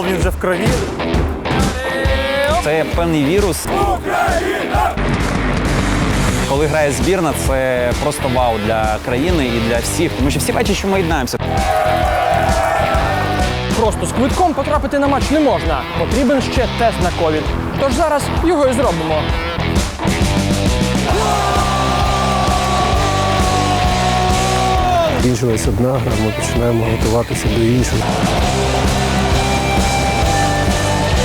Футбол він вже в крові. Це певний вірус. Україна! Коли грає збірна, це просто вау для країни і для всіх. Тому що всі бачать, що ми єднаємося. Просто з квитком потрапити на матч не можна. Потрібен ще тест на ковід. Тож зараз його і зробимо. Закінчилась одна гра, ми починаємо готуватися до іншої.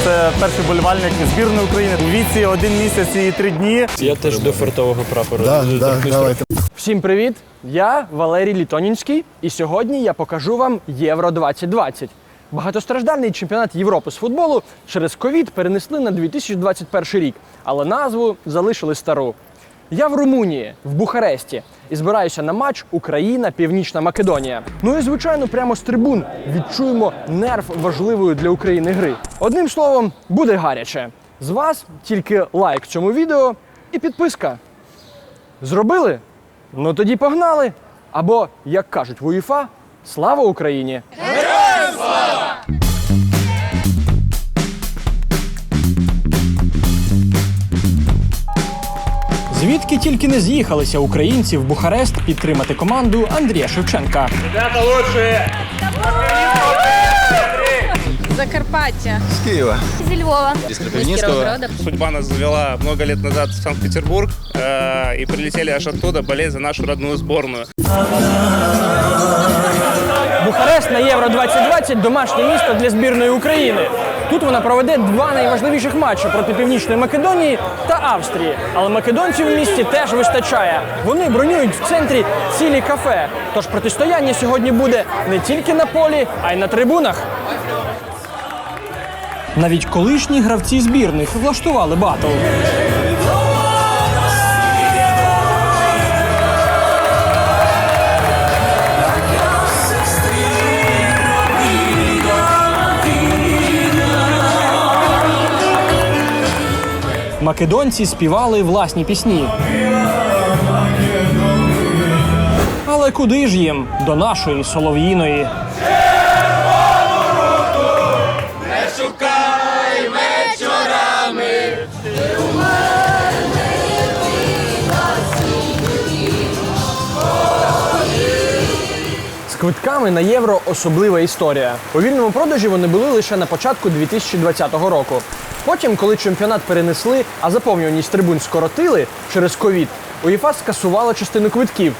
Це перший болівальник збірної України у віці один місяць і три дні. Я теж до фортового прапору. Да, да, давайте. Всім привіт! Я Валерій Літонінський, і сьогодні я покажу вам Євро 2020. Багатостраждальний чемпіонат Європи з футболу через ковід перенесли на 2021 рік, але назву залишили стару. Я в Румунії, в Бухаресті, і збираюся на матч Україна, Північна Македонія. Ну і звичайно, прямо з трибун відчуємо нерв важливої для України гри. Одним словом, буде гаряче. З вас тільки лайк цьому відео і підписка. Зробили? Ну тоді погнали. Або, як кажуть в УЄФА, слава Україні! Звідки тільки не з'їхалися українці в Бухарест підтримати команду Андрія Шевченка. Закарпаття. З Києва. Зі Львова. Из З Судьба нас завела много лет назад в Санкт-Петербург э, и прилетели аж оттуда болеть за нашу родную сборную. Бухарест на Євро 2020 домашнє місто для збірної України. Тут вона проведе два найважливіших матчі проти Північної Македонії та Австрії. Але македонців в місті теж вистачає. Вони бронюють в центрі цілі кафе. Тож протистояння сьогодні буде не тільки на полі, а й на трибунах. Навіть колишні гравці збірних влаштували батл. Македонці співали власні пісні. Але куди ж їм до нашої солов'їної? Квитками на євро особлива історія. У вільному продажі вони були лише на початку 2020 року. Потім, коли чемпіонат перенесли, а заповнюваність трибун скоротили через ковід, УЄФА скасувала частину квитків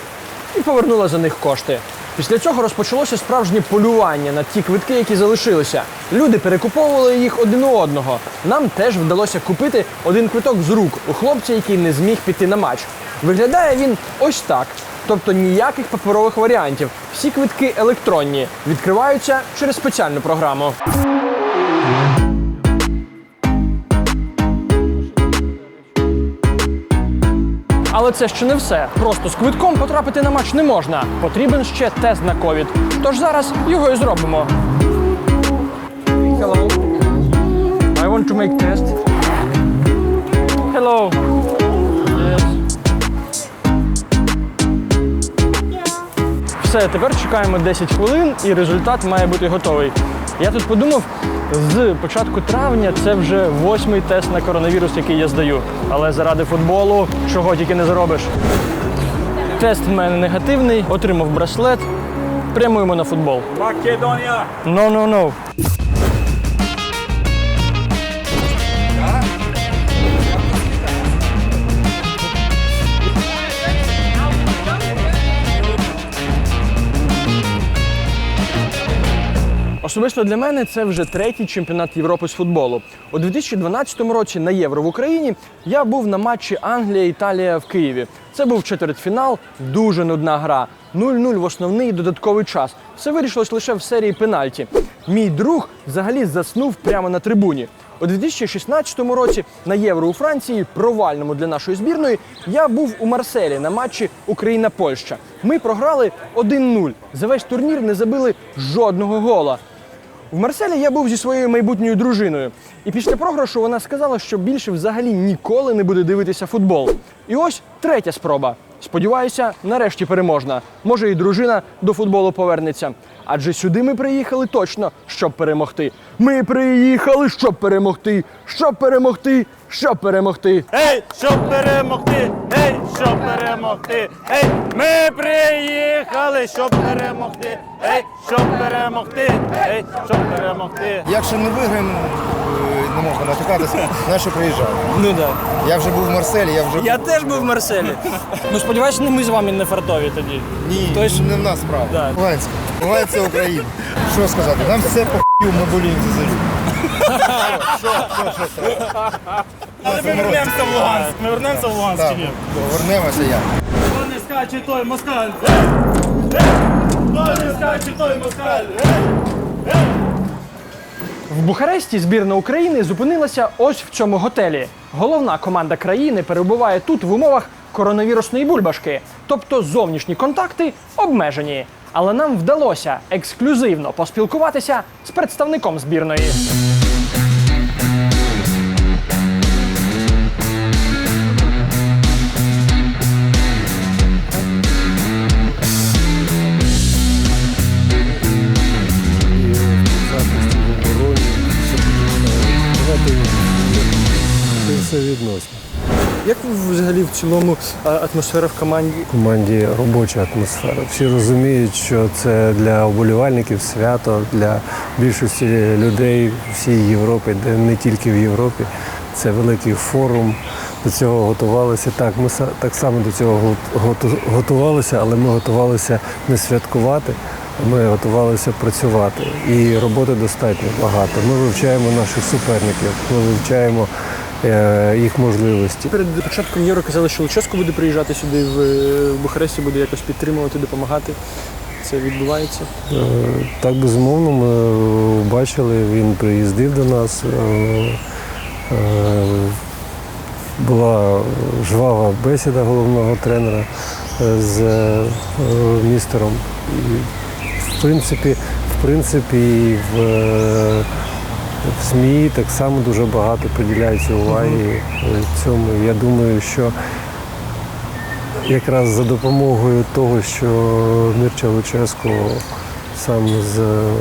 і повернула за них кошти. Після цього розпочалося справжнє полювання на ті квитки, які залишилися. Люди перекуповували їх один у одного. Нам теж вдалося купити один квиток з рук у хлопця, який не зміг піти на матч. Виглядає він ось так. Тобто ніяких паперових варіантів. Всі квитки електронні, відкриваються через спеціальну програму. Але це ще не все. Просто з квитком потрапити на матч не можна. Потрібен ще тест на ковід. Тож зараз його і зробимо. Hello. I want to make test. Hello. Все, тепер чекаємо 10 хвилин і результат має бути готовий. Я тут подумав, з початку травня це вже восьмий тест на коронавірус, який я здаю. Але заради футболу чого тільки не заробиш. Тест в мене негативний, отримав браслет. Прямуємо на футбол. Македонія! No, no, no. Особисто для мене це вже третій чемпіонат Європи з футболу. У 2012 році на Євро в Україні я був на матчі Англія-Італія в Києві. Це був четвертьфінал, дуже нудна гра. 0-0 в основний додатковий час. Все вирішилось лише в серії пенальті. Мій друг взагалі заснув прямо на трибуні. У 2016 році на Євро у Франції, провальному для нашої збірної, я був у Марселі на матчі Україна-Польща. Ми програли 1-0. За весь турнір не забили жодного гола. В Марселі я був зі своєю майбутньою дружиною. І після програшу вона сказала, що більше взагалі ніколи не буде дивитися футбол. І ось третя спроба. Сподіваюся, нарешті переможна. Може, і дружина до футболу повернеться. Адже сюди ми приїхали точно, щоб перемогти. Ми приїхали, щоб перемогти, щоб перемогти, щоб перемогти. Ей, щоб перемогти! Ей, щоб перемогти! Ей, ми приїхали, щоб перемогти! Ей, щоб перемогти! Ей, щоб перемогти! Якщо не виграємо, е, не можна натикатися, нащо приїжджати. Ну так. Я вже був в Марселі, я вже Я теж був в Марселі. Ну сподіваюся, не ми з вами не фартові тоді. ні, Тож- не в нас справа. Да. Луганська. Луганськ це Україна. Що сказати? Нам все по хую, ми за ЗСУ. Але ми вернемося в Луганськ! Ми вернемося в Луганськ чи ні? повернемося як. Хто не скаче, той москаль! Хто не скаче, той москаль! В Бухаресті збірна України зупинилася ось в цьому готелі. Головна команда країни перебуває тут в умовах коронавірусної бульбашки, тобто зовнішні контакти обмежені. Але нам вдалося ексклюзивно поспілкуватися з представником збірної. Цілому атмосфера в команді? Команді робоча атмосфера. Всі розуміють, що це для оболівальників свято, для більшості людей всієї Європи, де не тільки в Європі. Це великий форум. До цього готувалися. Так, ми так само до цього го- готувалися, але ми готувалися не святкувати, ми готувалися працювати. І роботи достатньо багато. Ми вивчаємо наших суперників, ми вивчаємо їх можливості. Перед початком євро казали, що Луческо буде приїжджати сюди в, е, Бухаресті, буде якось підтримувати, допомагати. Це відбувається. Е, Так, безумовно, ми е, бачили, він приїздив до нас. е, е, Була жвава бесіда головного тренера е, з е, містером. І, в принципі, в принципі, в, е, в СМІ так само дуже багато приділяється уваги цьому. Я думаю, що якраз за допомогою того, що Мірча Луческо сам з е,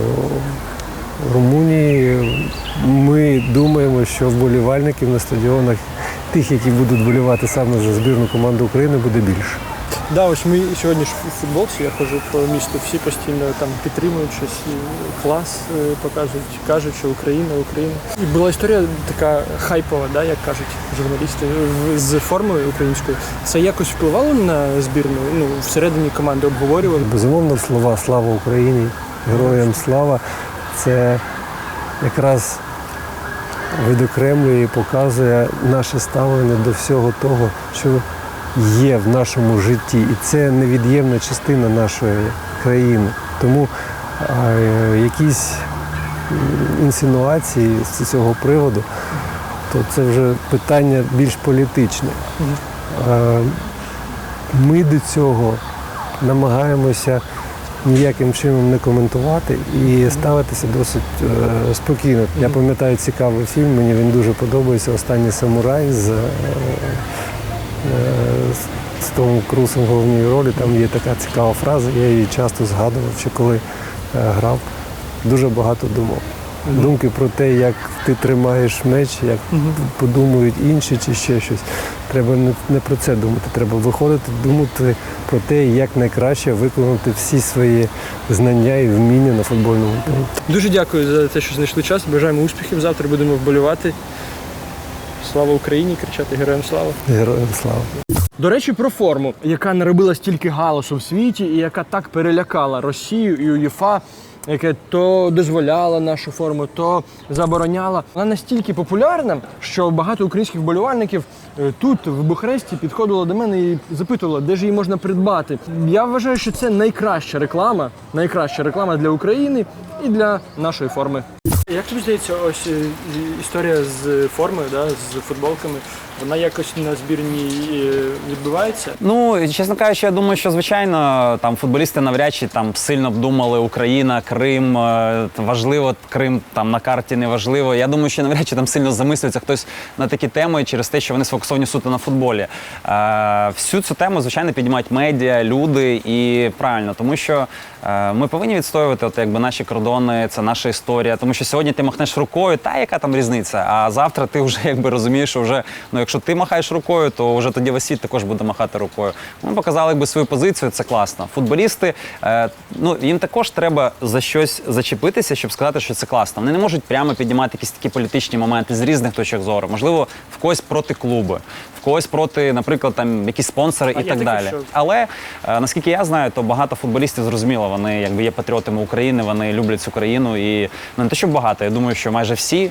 Румунії, ми думаємо, що вболівальників на стадіонах тих, які будуть вболівати саме за збірну команду України, буде більше. Да, ось ми сьогодні ж в футболці, я ходжу по місту, всі постійно там підтримують щось, клас е, показують, кажуть, що Україна, Україна. І була історія така хайпова, да, як кажуть журналісти, з формою українською. Це якось впливало на збірну? Ну, всередині команди обговорювали. Безумовно, слова Слава Україні, героям слава це якраз відокремлює і показує наше ставлення до всього того, що є в нашому житті. І це невід'ємна частина нашої країни. Тому якісь інсинуації з цього приводу, то це вже питання більш політичне. Ми до цього намагаємося ніяким чином не коментувати і ставитися досить е, спокійно. Я пам'ятаю цікавий фільм, мені він дуже подобається. Останній самурай з, е, з Томом Крусом в головній ролі. Там є така цікава фраза, я її часто згадував, ще коли е, грав. Дуже багато думок. Думки про те, як ти тримаєш меч, як подумають інші чи ще щось. Треба не, не про це думати. Треба виходити, думати про те, як найкраще виконати всі свої знання і вміння на футбольному полі. Дуже дякую за те, що знайшли час. Бажаємо успіхів. Завтра будемо вболівати. Слава Україні! Кричати героям слава! Героям слава! До речі, про форму, яка наробила стільки галасу в світі і яка так перелякала Росію і УЄФА, яке то дозволяла нашу форму, то забороняла. Вона настільки популярна, що багато українських вболівальників е, тут, в Бухаресті, підходило до мене і запитувало, де ж її можна придбати. Я вважаю, що це найкраща реклама, найкраща реклама для України і для нашої форми. Як тобі здається, ось е, історія з формою, да, з футболками Вона якось на збірній е, відбувається. Ну, чесно кажучи, я думаю, що звичайно там футболісти навряд чи там сильно б думали Україна, Крим, е, важливо Крим там на карті не важливо. Я думаю, що навряд чи там сильно замислюється хтось на такі теми через те, що вони сфокусовані суто на футболі. Е, всю цю тему, звичайно, піднімають медіа, люди і правильно, тому що ми повинні відстоювати от, якби наші кордони, це наша історія. Тому що сьогодні ти махнеш рукою, та яка там різниця? А завтра ти вже якби розумієш, що вже ну, якщо ти махаєш рукою, то вже тоді весь світ також буде махати рукою. Ми показали якби свою позицію, це класно. Футболісти, е, ну їм також треба за щось зачепитися, щоб сказати, що це класно. Вони не можуть прямо піднімати якісь такі політичні моменти з різних точок зору. Можливо, в когось проти клуби, в когось проти, наприклад, там якісь спонсори і так далі. що- Але е, наскільки я знаю, то багато футболістів зрозуміло, вони якби є патріотами України, вони люблять цю країну. І ну не те, що багато. Я думаю, що майже всі,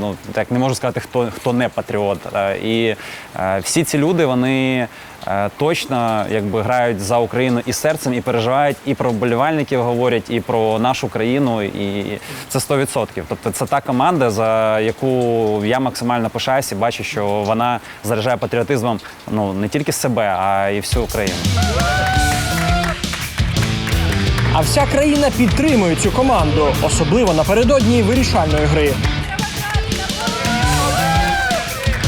ну так не можу сказати, хто хто не патріот. Е, І е, всі ці люди вони. е, Точно якби грають за Україну і серцем, і переживають, і про вболівальників говорять, і про нашу країну, і це 100%. Тобто це та команда, за яку я максимально пишаюся, і бачу, що вона заряджає патріотизмом ну не тільки себе, а й всю Україну. А вся країна підтримує цю команду, особливо напередодні вирішальної гри.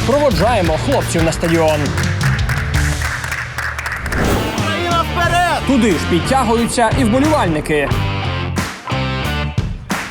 Проводжаємо хлопців на стадіон. Туди ж підтягуються і вболівальники.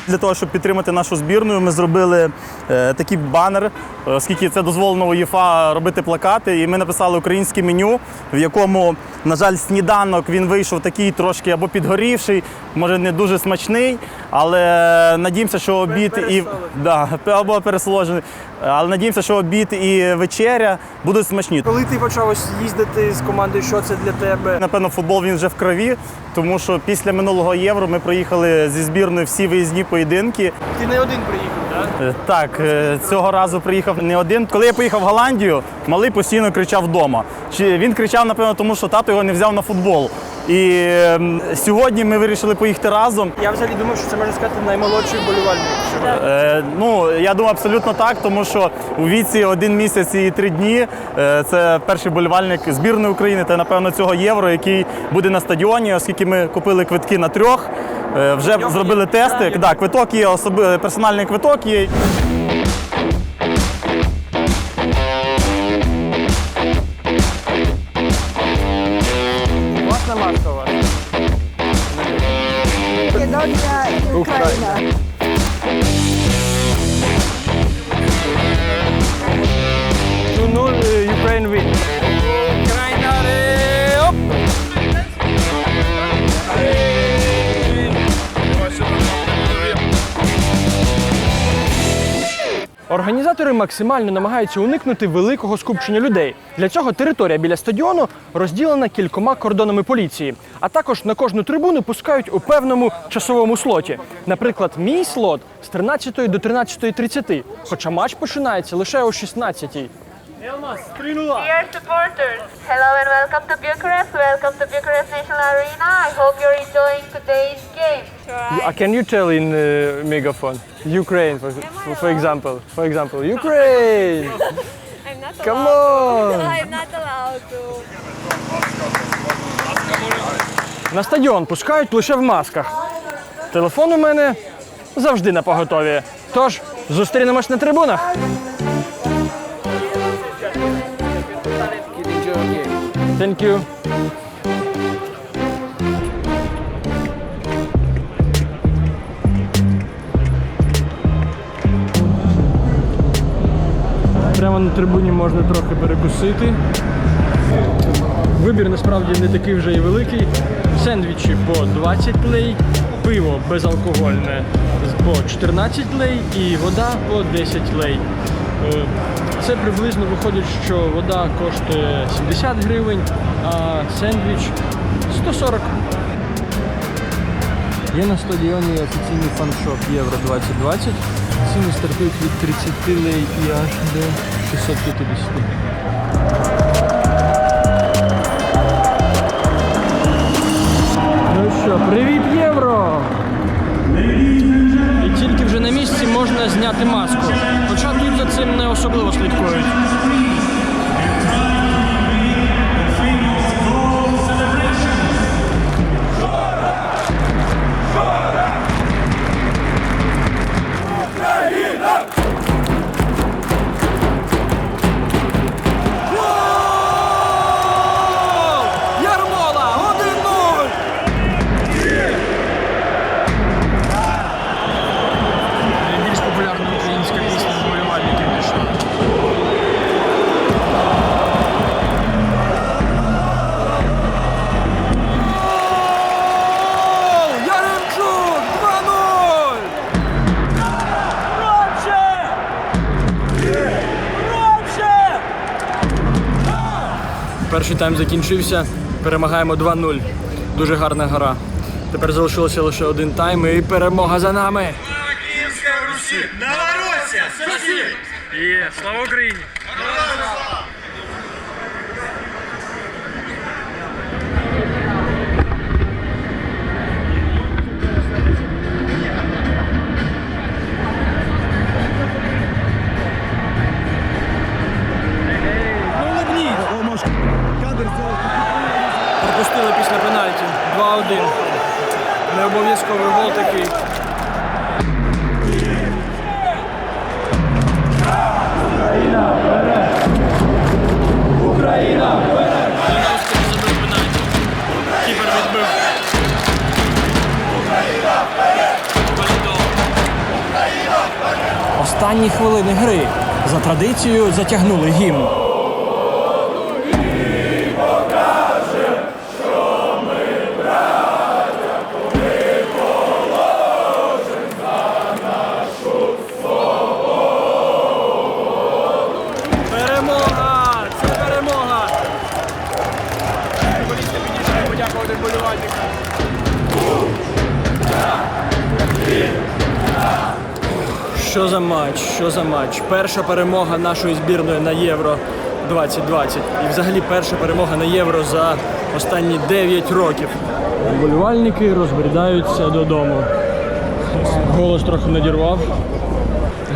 Для того, щоб підтримати нашу збірну, ми зробили е, такий банер, оскільки це дозволено УЄФА робити плакати. І ми написали українське меню, в якому, на жаль, сніданок він вийшов такий трошки або підгорівший, може не дуже смачний, але надіємося, що обід і да, або пересоложений. Але надіємося, що обід і вечеря будуть смачні. Коли ти почав ось їздити з командою, що це для тебе? Напевно, футбол він вже в крові, тому що після минулого євро ми проїхали зі збірною всі виїзні поєдинки. Ти не один приїхав, так? Е, Так, е, цього разу приїхав не один. Коли я поїхав в Голландію, малий постійно кричав вдома. Він кричав, напевно, тому що тато його не взяв на футбол. І ем, сьогодні ми вирішили поїхати разом. Я взагалі думав, що це можна сказати наймолодший вболівальник. Е, ну, я думаю, абсолютно так, тому що у віці один місяць і три дні е, це перший болівальник збірної України та, напевно, цього євро, який буде на стадіоні, оскільки ми купили квитки на трьох. е, Вже зробили тести. Да, квиток є, особи, персональний квиток є. Македонія і Організатори максимально намагаються уникнути великого скупчення людей. Для цього територія біля стадіону розділена кількома кордонами поліції, а також на кожну трибуну пускають у певному часовому слоті. Наприклад, мій слот з 13 до 13.30, хоча матч починається лише о 16. Dear supporters, hello and welcome to Bucharest. Welcome to Bucharest National Arena. I hope you're enjoying today's game. Uh, can you tell in uh, megaphone Ukraine for, for, for example? For example, Ukraine. I'm not Come on. I'm not allowed to. На стадіон пускають лише в масках. Телефон у мене завжди на поготові. Тож зустрінемось на трибунах. Thank you. Прямо на трибуні можна трохи перекусити. Вибір насправді не такий вже і великий. Сендвічі по 20 лей, пиво безалкогольне по 14 лей і вода по 10 лей. Е, Це приблизно виходить, що вода коштує 70 гривень, а сендвіч 140. Є на стадіоні офіційний фан-шоп Євро 2020. Ціни стартують від 30 лей і аж до 650. Ну що, привіт, євро! І тільки вже на місці можна зняти маску. Цим не особливо слідкують. Перший тайм закінчився. Перемагаємо 2-0. Дуже гарна гра. Тепер залишилося лише один тайм і перемога за нами. Слава Україні! Пропустили після пенальті. 2-1. Не обов'язковий гол такий. Кіпер відбив. Останні хвилини гри за традицією затягнули гімн. Що за матч? Що за матч? Перша перемога нашої збірної на Євро 2020. І взагалі перша перемога на Євро за останні 9 років. Вболівальники розбрідаються додому. Голос трохи надірвав.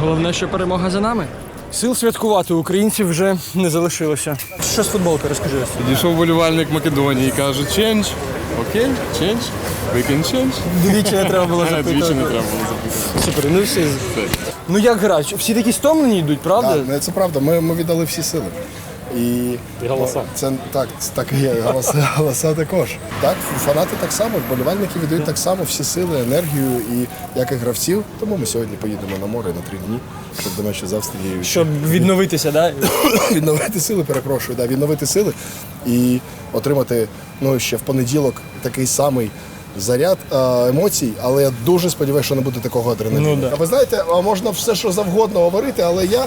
Головне, що перемога за нами. Сил святкувати українців вже не залишилося. Що з футболки, розкажи. Підійшов болівальник Македонії каже, change. Окей, change. We can change. Двічі не треба було Двічі не треба було запитати. Супер, ну все. Ну як гра? Всі такі стомлені йдуть, правда? Так, ну, це правда, ми, ми віддали всі сили. І, голоса. Це так, це так і є. Голоса, голоса також. Так, фанати так само, вболівальники віддають так само всі сили, енергію і як і гравців. Тому ми сьогодні поїдемо на море на три дні, щоб до матчу з Австрією. Щоб відновитися, да? відновити сили, перепрошую, да, відновити сили і отримати ну, ще в понеділок такий самий заряд е, емоцій, але я дуже сподіваюся, що не буде такого адреналіну. Ну, да. А ви знаєте, можна все, що завгодно говорити, але я,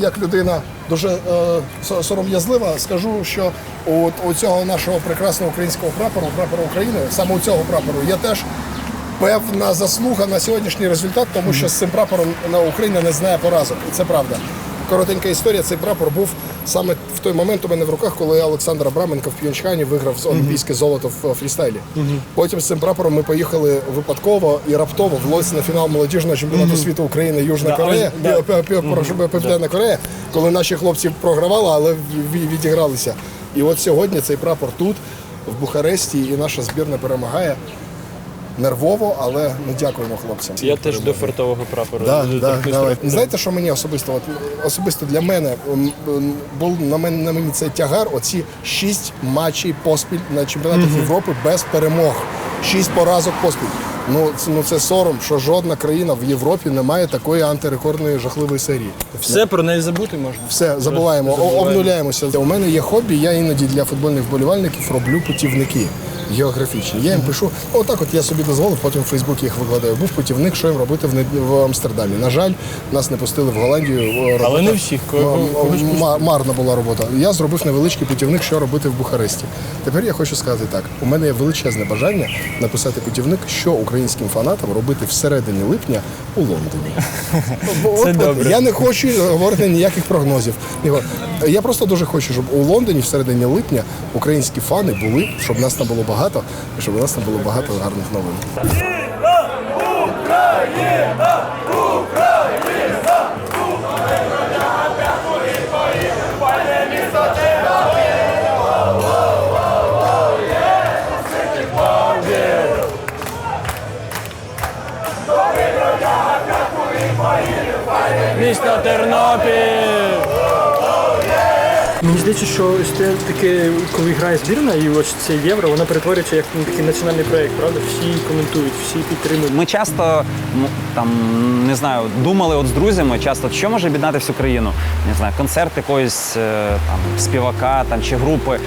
як людина дуже е, сором'язлива, скажу, що у, у цього нашого прекрасного українського прапору, прапору України, саме у цього прапору, є теж певна заслуга на сьогоднішній результат, тому що з цим прапором на Україна не знає поразок. І це правда. Коротенька історія. Цей прапор був саме в той момент у мене в руках, коли Олександр Абраменко в П'єнчхані виграв олімпійське золото в фрістайлі. Потім з цим прапором ми поїхали випадково і раптово в на фінал молодіжного чемпіонату світу України Южна Корея. Південна Корея, коли наші хлопці програвали, але відігралися. І от сьогодні цей прапор тут, в Бухаресті, і наша збірна перемагає нервово, але ми дякуємо хлопцям. Я теж до фартового прапору. Да, да, давай. Знаєте, що мені особисто, от, особисто для мене був на мене на мені цей тягар. Оці шість матчів поспіль на чемпіонатах Європи без перемог. Шість поразок поспіль. Ну це ну це сором, що жодна країна в Європі не має такої антирекордної жахливої серії. Все про неї забути можна. Все, забуваємо, о- обнуляємося. У мене є хобі, я іноді для футбольних вболівальників роблю путівники географічні. Я їм пишу, отак от я собі дозволив, потім в Фейсбуці їх викладаю. Був путівник, що їм робити в, в Амстердамі. На жаль, нас не пустили в Голландію. Робота, Але не всіх, марна була робота. Я зробив невеличкий путівник, що робити в Бухаресті. Тепер я хочу сказати так: у мене є величезне бажання написати путівник, що українським фанатам робити всередині липня у Лондоні. Це добре. Я не хочу говорити ніяких прогнозів. Я просто дуже хочу, щоб у Лондоні в середині липня українські фани були, щоб нас там було багато, і щоб у нас було багато гарних новин. Місто Тернопіль! Мені здається, що таке, коли грає збірна, і ось це євро, воно перетворюється як такий національний проєкт, правда? Всі коментують, всі підтримують. Ми часто ну, там не знаю, думали от з друзями, часто що може об'єднати всю країну. Не знаю, концерт якогось е, там співака там чи групи.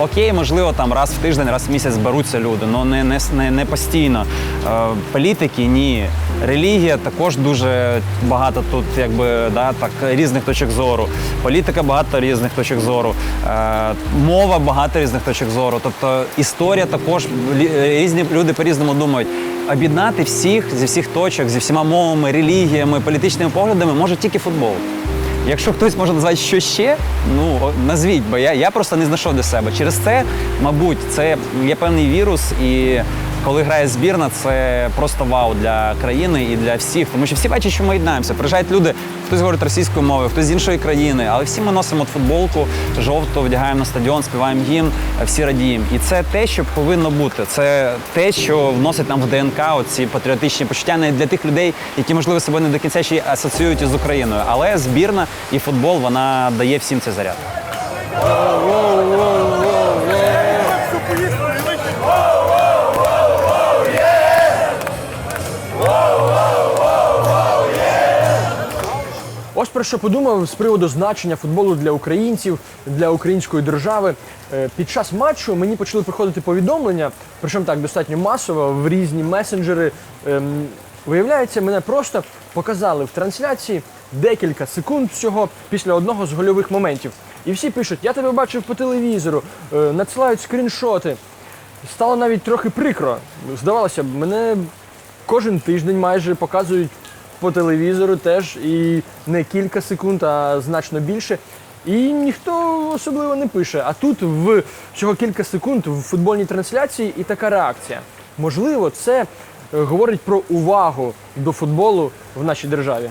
Окей, можливо, там раз в тиждень, раз в місяць зберуться люди, але не, не, не постійно. Е, політики ні. Релігія також дуже багато тут, якби да, так різних точок зору. Політика багато різних точок зору. Е, мова багато різних точок зору. Тобто історія також різні люди по-різному думають. Об'єднати всіх зі всіх точок, зі всіма мовами, релігіями, політичними поглядами може тільки футбол. Якщо хтось може назвати що ще, ну назвіть, бо я, я просто не знайшов для себе. Через це, мабуть, це є певний вірус, і коли грає збірна, це просто вау для країни і для всіх. Тому що всі бачать, що ми єднаємося. Приїжджають люди, хтось говорить російською мовою, хтось з іншої країни, але всі ми носимо футболку жовту, вдягаємо на стадіон, співаємо гімн, всі радіємо. І це те, що повинно бути. Це те, що вносить нам в ДНК оці патріотичні почуття навіть для тих людей, які можливо себе не до кінця ще асоціюють із Україною. Але збірна і футбол вона дає всім цей заряд. Ось про що подумав з приводу значення футболу для українців, для української держави. Е, Під час матчу мені почали приходити повідомлення, причому так достатньо масово, в різні месенджери. Ем, Виявляється, мене просто показали в трансляції декілька секунд всього після одного з гольових моментів. І всі пишуть: я тебе бачив по телевізору, е, надсилають скріншоти. Стало навіть трохи прикро. Здавалося б, мене кожен тиждень майже показують по телевізору теж і не кілька секунд, а значно більше. І ніхто особливо не пише. А тут в всього кілька секунд в футбольній трансляції і така реакція. Можливо, це е, говорить про увагу до футболу в нашій державі.